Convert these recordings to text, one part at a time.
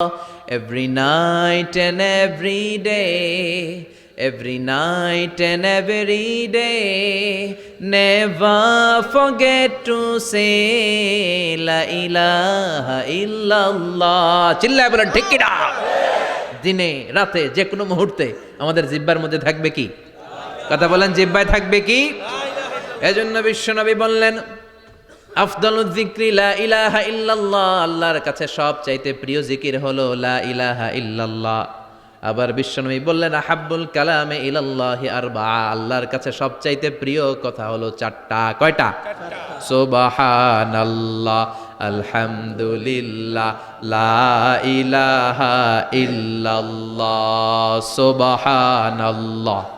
every night and every day, every night and every day. Never forget to say La ilaha illallah. চিল্লায় বলেন ঠিক কিনা দিনে রাতে যে কোনো মুহূর্তে আমাদের জিব্বার মধ্যে থাকবে কি কথা বলেন জিব্বায় থাকবে কি এজন্য বিশ্বনবী বললেন আফদালুল যিকরি লা ইলাহা ইল্লাল্লাহ, আল্লাহর কাছে সব চাইতে প্রিয় জিকির হলো লা ইলাহা ইল্লাল্লাহ। আবার বিশ্বনবী বললেন, আহাব্বুল কালামে ইলাল্লাহি আরবা আল্লাহর কাছে সব চাইতে প্রিয় কথা হলো চারটা, কয়টা? সুবহানাল্লাহ, আলহামদুলিল্লাহ, লা ইলাহা ইল্লাল্লাহ, সুবহানাল্লাহ।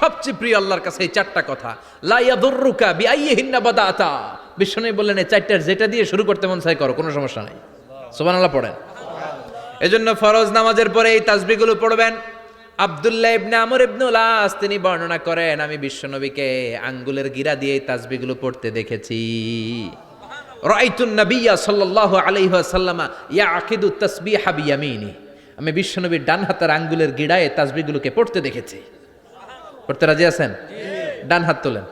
সবচেয়ে প্রিয় আল্লাহর কাছে এই চারটা কথা। লাইয়া লাইয়াদুররুকা বিআইয়িহিন্না বাদাতা। বিশ্বনবী বললেন, এই চারটার যেটা দিয়ে শুরু করতে মন চাই করো, কোনো সমস্যা নাই। সুবহানাল্লাহ পড়েন। এজন্য ফরজ নামাজের পরে এই তাসবিহগুলো পড়বেন। আব্দুল্লাহ ইবনে আমর ইবনুল আস তিনি বর্ণনা করেন, আমি বিশ্বনবীকে আঙ্গুলের গিরা দিয়ে এই তাসবিহগুলো পড়তে দেখেছি। রাইতুন নবিয়্যা সাল্লাল্লাহু আলাইহি ওয়াসাল্লামা, ইয়াকিদু তাসবিহা বিয়ামিনি। আমি বিশ্বনবীর ডান হাতের আঙ্গুলের গিড়ায় তাসবিহগুলোকে পড়তে দেখেছি। পড়তে রাজি আছেন? ডান হাত তোলেন।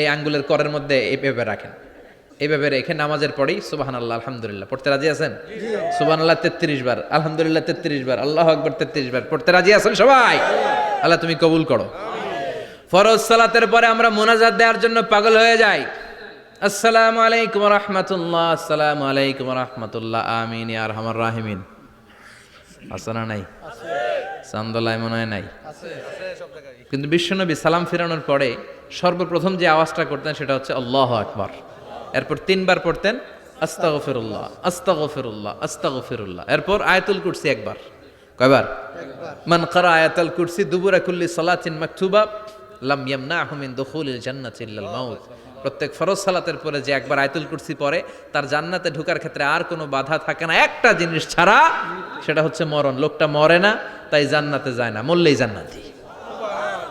এই আঙ্গুলের করের মধ্যে এইভাবে রাখেন। এইভাবে রেখে নামাজের পরেই সুবাহান আল্লাহ আলহামদুলিল্লাহ। পড়তে রাজি আছেন? সুবাহান আল্লাহ তেত্রিশ বার। আলহামদুলিল্লাহ, তেত্রিশ বার। আল্লাহ আকবর, তেত্রিশ বার। পড়তে রাজি আছেন সবাই? আল্লাহ তুমি কবুল করো। ফরজ সালাতের পরে আমরা মোনাজাত দেওয়ার জন্য পাগল হয়ে যাই। আসসালামু আলাইকুম রহমতুল্লাহ, আসসালামু আলাইকুম রহমতুল্লাহ, আমিন আর হামার রাহিমিন। আছে নাই? চান্দলায় মনে হয় নাই। কিন্তু বিশ্বনবী সালাম ফিরানোর পরে সর্বপ্রথম যে আওয়াজটা করতেন সেটা হচ্ছে আল্লাহ আকবার। এরপর তিনবার পড়তেন আস্তাগফিরুল্লাহ আস্তাগফিরুল্লাহ আস্তাগফিরুল্লাহ। এরপর আয়াতুল কুরসি একবার। কয়বার? মান কারা আয়াতুল কুরসি দুবুরা কুল্লি সালাতিন মাকতুবা লাম ইয়ামনাহু মিন দুখুলিল জান্নাতি ইল্লাল মাউত। প্রত্যেক ফরজ সালাতের পরে যে একবার আয়াতুল কুরসি পড়ে, তার জান্নাতে ঢোকার ক্ষেত্রে আর কোনো বাধা থাকে না। একটা জিনিস ছাড়া সেটা হচ্ছে মরণ। লোকটা মরে না, তাই জান্নাতে যায় না। মরলেই জান্নাতি।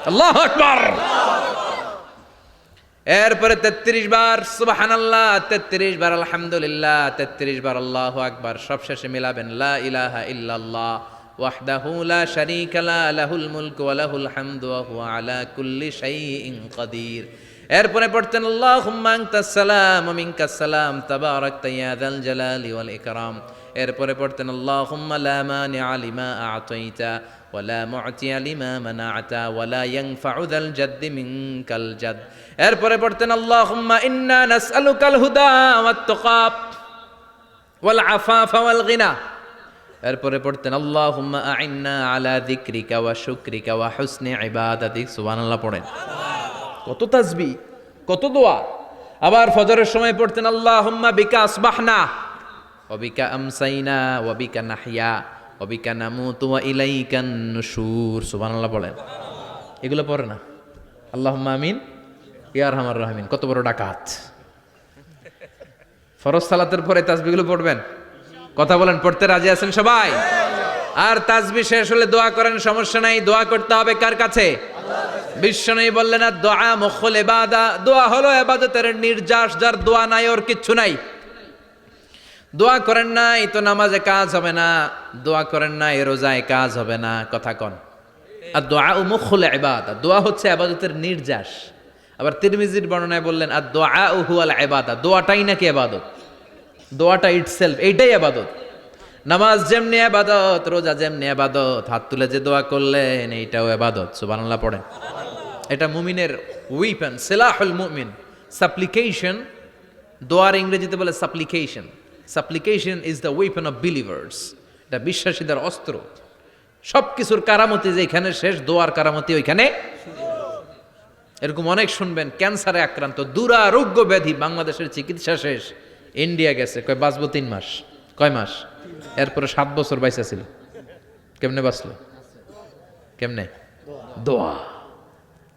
আল্লাহ আকবার। এরপরে তেত্রিশ বার সুবাহান আল্লাহ তেত্রিশ বার, আলহামদুলিল্লাহ, তেত্রিশ বার, আল্লাহ আকবার। সব শেষে মিলাবেন, লা ইলাহা ইল্লাল্লাহ, ওয়াহদাহু লা শারীকা লা, লাহুল মুলকু ওয়া লাহুল হামদু, ওয়া হুয়া আলা কুল্লি এরপরে পড়তেন আল্লাহুম্মা আনতাস সালাম ওয়া মিনকাস সালাম তাবারাকতা ইয়া যাল জালালি ওয়াল ইকরাম এরপরে পড়তেন আল্লাহুম্মা লা মানিআ লিমা আ'তাইতা ওয়ালা মু'তিয়া লিমা মানা'তা ওয়ালা ইয়ানফা'ু যাল জাদ্দি মিনকাল জাদ এরপরে পড়তেন আল্লাহুম্মা ইন্না নাসআলুকাল হুদা ওয়াত তুকা ওয়াল আফাফা ওয়াল গিনা এরপরে পড়তেন আল্লাহুম্মা আ'ইন্না আলা যিকরিকা ওয়া শুকরিকা ওয়া হুসনি ইবাদাতিক সুবহানাল্লাহ পড়েন কত তাজবি, কত দোয়া। আবার ফজরের সময় পড়তেন, আল্লাহুম্মা বিকা আসবাহনা ওবিকা আমসাইনা অবিকা নাহিয়া ওবিকা নামুতু, ওয়া ইলাইকান নুশুর। সুবহানাল্লাহ বলেন। এগুলো পড়ে না। আল্লাহুম্মা আমিন, ইয়া আরহামার রহমিন। কত বড় ডাকাত। ফরজ সালাতের পরে তাজবিগুলো পড়বেন? কথা বলেন, পড়তে রাজি আছেন সবাই? আর তাজবি শেষ হলে দোয়া করেন, সমস্যা নাই। দোয়া করতে হবে কার কাছে? বিশ্বনবী বললেন, আর দোয়া মুখল এবাদা দোয়া হলো এবাদতের নির্যাস, যার দোয়া নাই ওর কিচ্ছু নাই। দোয়া করেন নাই তো নামাজে কাজ হবে না, দোয়া করেন নাই রোজায় কাজ হবে না, কথা কন। আর দোয়া ও মুখল এবাদা দোয়া হচ্ছে আবাদতের নির্যাস। আবার তিরমিজির বর্ণনায় বললেন, আর দোয়া ও হুয়াল এবাদা দোয়াটাই নাকি আবাদত দোয়াটা ইটসেলফ এইটাই আবাদত নামাজ যেমনি আবাদত রোজা যেমনি আবাদত হাত তুলে যে দোয়া করলেন, এইটাও আবাদত সুবহানাল্লাহ পড়েন। এটা মুমিনের উইপেন সেলাহুল মুমিন। সাপ্লিকেশন দোয়ার ইংরেজিতে বলে supplication supplication is the weapon of believers এটা বিশ্বাসীদের অস্ত্র। সব কিছুর কারামতি যে এখানে শেষ, দোয়ার কারামতি ওইখানে এরকম অনেক শুনবেন, ক্যান্সারে আক্রান্ত, দুরারোগ্য ব্যাধি, বাংলাদেশের চিকিৎসা শেষ। ইন্ডিয়া গেছে। কয়, বাঁচবো তিন মাস। কয় মাস? এরপরে সাত বছর বাইসা ছিল। কেমনে বাঁচলো? কেমনে? দোয়া।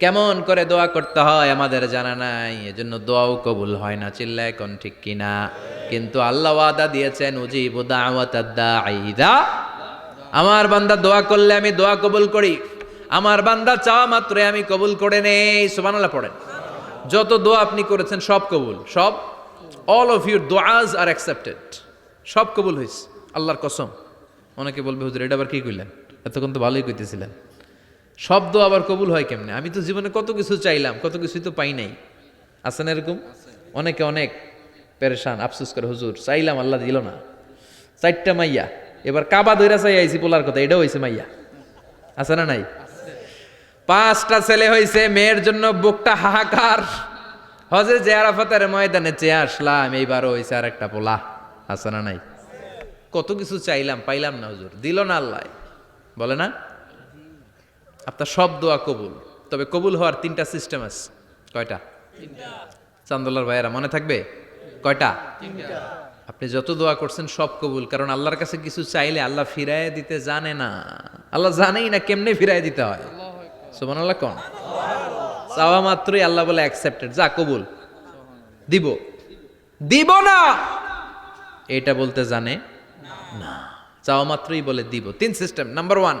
কেমন করে দোয়া করতে হয় আমাদের জানা নাই। এজন্য দোয়াও কবুল হয় না চিল্লা এখন ঠিক কিনা। কিন্তু আল্লাহ ওয়াদা দিয়েছেন, উজিব আইদা আমার বান্দা দোয়া করলে আমি দোয়া কবুল করি। আমার বান্দা চাওয়া মাত্রে আমি কবুল করে নেই। সুবহানাল্লাহ পড়েন। যত দোয়া আপনি করেছেন সব কবুল। সব অল অফ ইউর দোয়াজ আর অ্যাকসেপ্টেড সব কবুল হয়েছে আল্লাহর কসম। অনেকে বলবে, হুজুর, এটা আবার কি কইলেন? এতক্ষণ তো ভালোই কইতেছিলেন। শব্দ আবার কবুল হয় কেমনে? আমি তো জীবনে কত কিছু চাইলাম, কত কিছুই তো পাই নাই। আছে না এরকম? অনেকে অনেক পেরেশান, আফসোস করে, হুজুর, চাইলাম, আল্লাহ দিল না। চারটা মাইয়া, এবার কাবা দইরা চাই আইছি পোলার কথা, এটাও হয়েছে মাইয়া। আছে না নাই? পাঁচটা ছেলে হয়েছে মেয়ের জন্য বুকটা হাহাকার। হজে যে আরাফাতের ময়দানে চেয়ে আসলাম, এইবারও হয়েছে আর একটা পোলা। আছে না নাই? কত কিছু চাইলাম, পাইলাম না, হুজুর। দিল না আল্লাহ। বলে না? আপনার সব দোয়া কবুল। তবে কবুল হওয়ার তিনটা সিস্টেম আছে। কয়টা? চান্দোলার ভাইয়েরা, মনে থাকবে? কয়টা? আপনি যত দোয়া করছেন সব কবুল, কারণ আল্লাহর কাছে কিছু চাইলে আল্লাহ ফিরায় দিতে জানে না। আল্লাহ জানেই না কেমনে ফিরায় দিতে হয়। সুমান আল্লাহ কন? চাওয়া মাত্রই আল্লাহ বলে অ্যাকসেপ্টেড যা কবুল। দিব। দিব না! এটা বলতে জানে না। চাওয়া মাত্রই বলে দিব। তিন সিস্টেম নাম্বার ওয়ান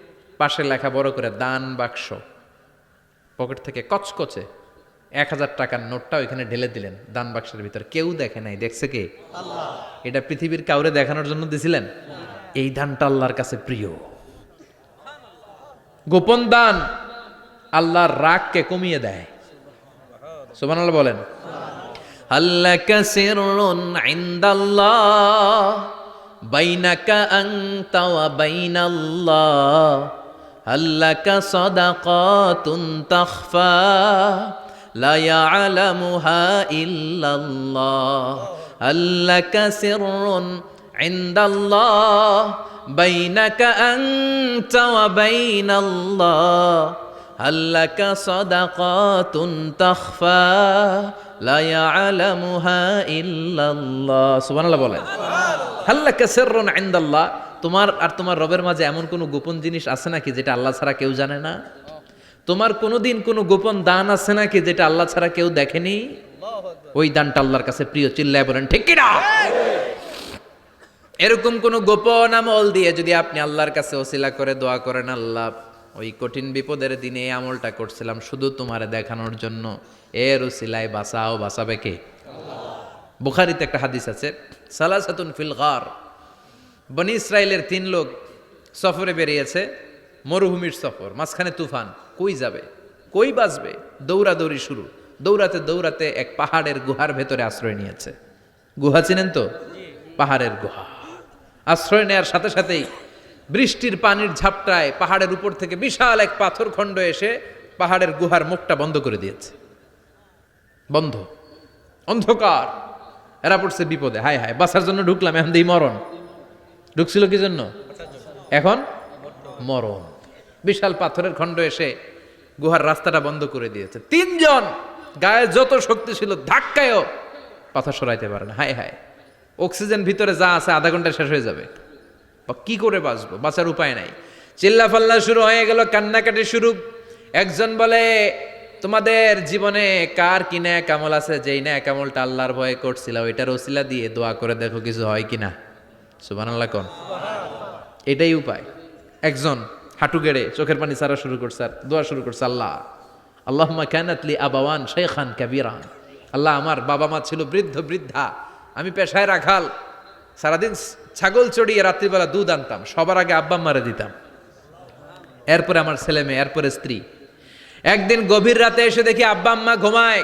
পাশে লেখা বড় করে দান বাক্স। পকেট থেকে কচকচে এক হাজার টাকার নোটটা ওইখানে ঢেলে দিলেন দান বাক্সের ভিতর। কেউ দেখে নাই দেখছে কে? এটা পৃথিবীর কাউরে দেখানোর জন্য দিছিলেন? এই দানটা আল্লাহর কাছে প্রিয়। গোপন দান আল্লাহর রাগকে কমিয়ে দেয়। সোমান আল্লাহ বলেন। আল্লাহকে সেরুন আইন্দাল্লাহ বাইনাকা আংতা বাইনাল্লাহ। আল্লাকা সাদাকাতুন তাখফা, লা ইয়ালামুহা ইল্লাল্লাহ। আল্লাকা সিররুন ইনদাল্লাহ, বাইনাকা আনতা ওয়া বাইনাল্লাহ। আল্লাকা সাদাকাতুন তাখফা, লা ইয়ালামুহা ইল্লাল্লাহ। সুবহানাল্লাহ বলেন। আল্লাকা সিররুন ইনদাল্লাহ। তোমার আর তোমার রবের মাঝে এমন কোনো গোপন জিনিস আছে নাকি যেটা আল্লাহ ছাড়া কেউ জানে না? তোমার কোনোদিন কোনো গোপন দান আছে নাকি যেটা আল্লাহ ছাড়া কেউ দেখেনি? ওই দানটা আল্লাহর কাছে প্রিয়, চিল্লায় বলেন, ঠিক কিনা? এরকম কোন গোপন আমল দিয়ে যদি আপনি আল্লাহর কাছে ওসিলা করে দোয়া করেন, আল্লাহ, ওই কঠিন বিপদের দিনে এই আমলটা করছিলাম, শুধু তোমারে দেখানোর জন্য। এর ওসিলায় বাঁচাও, বাঁচাবে কে? বুখারিতে একটা হাদিস আছে, সালাসাতুন ফিল গার। বনি ইসরায়েলের তিন লোক সফরে বেরিয়েছে, মরুভূমির সফর, মাঝখানে তুফান, কই যাবে? কই বাঁচবে? দৌড়াদৌড়ি শুরু। দৌড়াতে দৌড়াতে এক পাহাড়ের গুহার ভেতরে আশ্রয় নিয়েছে। গুহা চিনেন তো? পাহাড়ের গুহা। আশ্রয় নেওয়ার সাথে সাথেই বৃষ্টির পানির ঝাপটায় পাহাড়ের উপর থেকে বিশাল এক পাথর খণ্ড এসে পাহাড়ের গুহার মুখটা বন্ধ করে দিয়েছে। বন্ধ। অন্ধকার। এরা পড়ছে বিপদে। হায় হায় বাসার জন্য ঢুকলাম, এখন দিই মরণ। ঢুকছিল কি জন্য? এখন মরণ। বিশাল পাথরের খণ্ড এসে গুহার রাস্তাটা বন্ধ করে দিয়েছে। তিনজন গায়ে যত শক্তি ছিল ধাক্কায়ও পাথর সরাইতে পারে না। হায় হায়। অক্সিজেন ভিতরে যা আছে আধা ঘণ্টা শেষ হয়ে যাবে। বা কি করে বাঁচবো? বাঁচার উপায় নাই। চিল্লা ফাল্লা শুরু হয়ে গেল, কান্নাকাটি শুরু। একজন বলে, তোমাদের জীবনে কার কি ন্যাক আমল আছে? যেই ন্যাক আমলটা আল্লাহর ভয়ে করছিল, ওইটার ওসিলা দিয়ে দোয়া করে দেখো কিছু হয় কিনা। সুবহানাল্লাহ কোন? এটাই উপায়। একজন হাঁটু গেড়ে চোখের পানি সারা শুরু করছে আর দোয়া শুরু করছে, আল্লাহ আল্লাহমা ক্যানাতলি আবাওয়ান শেখান কাবিরান। আল্লাহ, আমার বাবা মা ছিল বৃদ্ধ, বৃদ্ধা, আমি পেশায় রাখাল। সারাদিন ছাগল চড়িয়ে রাত্রিবেলা দুধ আনতাম, সবার আগে আব্বা মারে দিতাম। এরপরে আমার ছেলে মেয়ে, এরপরে স্ত্রী। একদিন গভীর রাতে এসে দেখি আব্বা আম্মা ঘুমায়।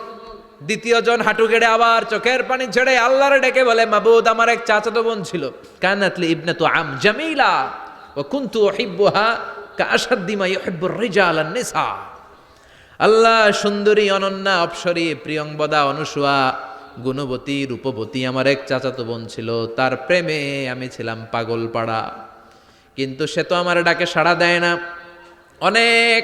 দ্বিতীয় জন হাঁটু গেড়ে আবার চোখের পানি ছেড়ে আল্লাহরে ডেকে বলে, মাবুদ, আমার এক চাচাতো বোন ছিল। কানাতলি ইবনে তো আম জামিলা। ও কুন্তু হিব্বুহা কাশাদ্দিমা ইউহিব্বুর রিজাল নিসা আল্লাহ সুন্দরী, অনন্যা, অপসরী প্রিয়ংবদা অনুসুয়া, গুণবতী, রূপবতী আমার এক চাচাতো বোন ছিল। তার প্রেমে আমি ছিলাম পাগল পাড়া কিন্তু সে তো আমার ডাকে সাড়া দেয় না। অনেক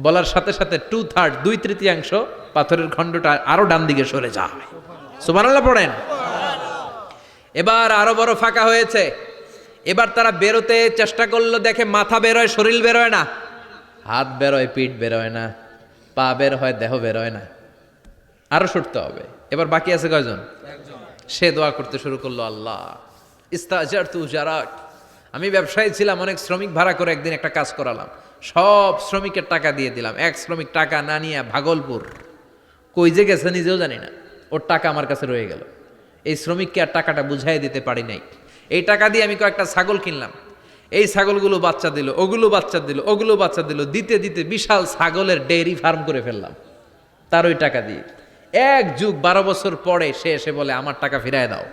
বলার সাথে সাথে টু থার্ড দুই তৃতীয়াংশ পাথরের খণ্ডটা আরও ডান দিকে সরে যায়। সুবহানাল্লাহ পড়েন। এবার আরও বড় ফাঁকা হয়েছে। এবার তারা বেরোতে চেষ্টা করল, দেখে মাথা বেরোয়, শরীর বেরোয় না। হাত বেরোয়, পিঠ বেরোয় না। পা বের হয়, দেহ বেরোয় না। আরও ছুটতে হবে। এবার বাকি আছে কয়জন? সে দোয়া করতে শুরু করল, আল্লাহ ইস্তাজার তু জারাক। আমি ব্যবসায়ী ছিলাম, অনেক শ্রমিক ভাড়া করে একদিন একটা কাজ করালাম। সব শ্রমিকের টাকা দিয়ে দিলাম। এক শ্রমিক টাকা না নিয়ে ভাগলপুর। কই যে গেছে নিজেও জানি না। ওর টাকা আমার কাছে রয়ে গেল। এই শ্রমিককে আর টাকাটা বুঝাই দিতে পারি নাই। এই টাকা দিয়ে আমি কয়েকটা ছাগল কিনলাম। এই ছাগলগুলো বাচ্চা দিল, ওগুলো বাচ্চা দিল, ওগুলো বাচ্চা দিল, দিতে দিতে বিশাল ছাগলের ডেয়ারি ফার্ম করে ফেললাম। তার ওই টাকা দিয়ে। এক যুগ বারো বছর পরে সে এসে বলে, আমার টাকা ফিরায় দাও।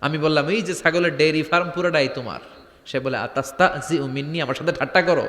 আমি বললাম, এই যে ছাগলের ডেয়ারি ফার্ম পুরোটাই তোমার। সে বলে আতাস্তা জি উমিন্নি আমার সাথে ঠাট্টা করো।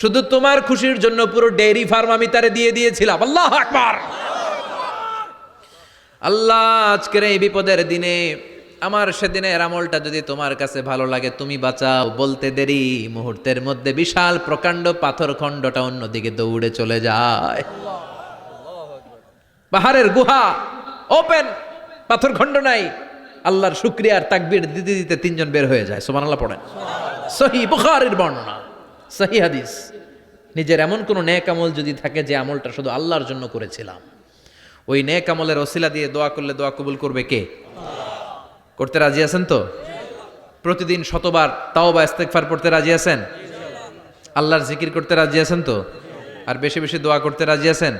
শুধু তোমার খুশির জন্য পুরো ডেইরি ফার্ম আমি তারে দিয়ে দিয়েছিলাম। আল্লাহ আকবার। আল্লাহ, আজকের এই বিপদের দিনে আমার সেদিনের আমলটা যদি তোমার কাছে ভালো লাগে, তুমি বাঁচাও। বলতে দেরি, মুহূর্তের মধ্যে বিশাল প্রকাণ্ড পাথর খণ্ডটা অন্যদিকে দৌড়ে চলে যায়। পাহাড়ের গুহা ওপেন পাথর খণ্ড নাই। আল্লাহর শুক্রিয়ার তাকবির দিতে দিতে তিনজন বের হয়ে যায়। সোমান আল্লাহ পড়েন সহি বর্ণনা। সহি হাদিস। নিজের এমন কোনো নেক আমল যদি থাকে যে আমলটা শুধু আল্লাহর জন্য করেছিলাম। ওই নেক আমলের ওসিলা দিয়ে দোয়া করলে দোয়া কবুল করবে কে? করতে রাজি আছেন তো? প্রতিদিন শতবার তাও বা ইস্তেকফার পড়তে রাজি আছেন? আল্লাহর জিকির করতে রাজি আছেন তো? আর বেশি বেশি দোয়া করতে রাজি আছেন?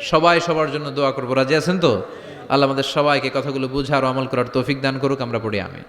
সবাই সবার জন্য দোয়া করব, রাজি আছেন তো? আল্লাহ আমাদের সবাইকে কথাগুলো বুঝার আমল করার তৌফিক দান করুক, আমরা পড়ি আমি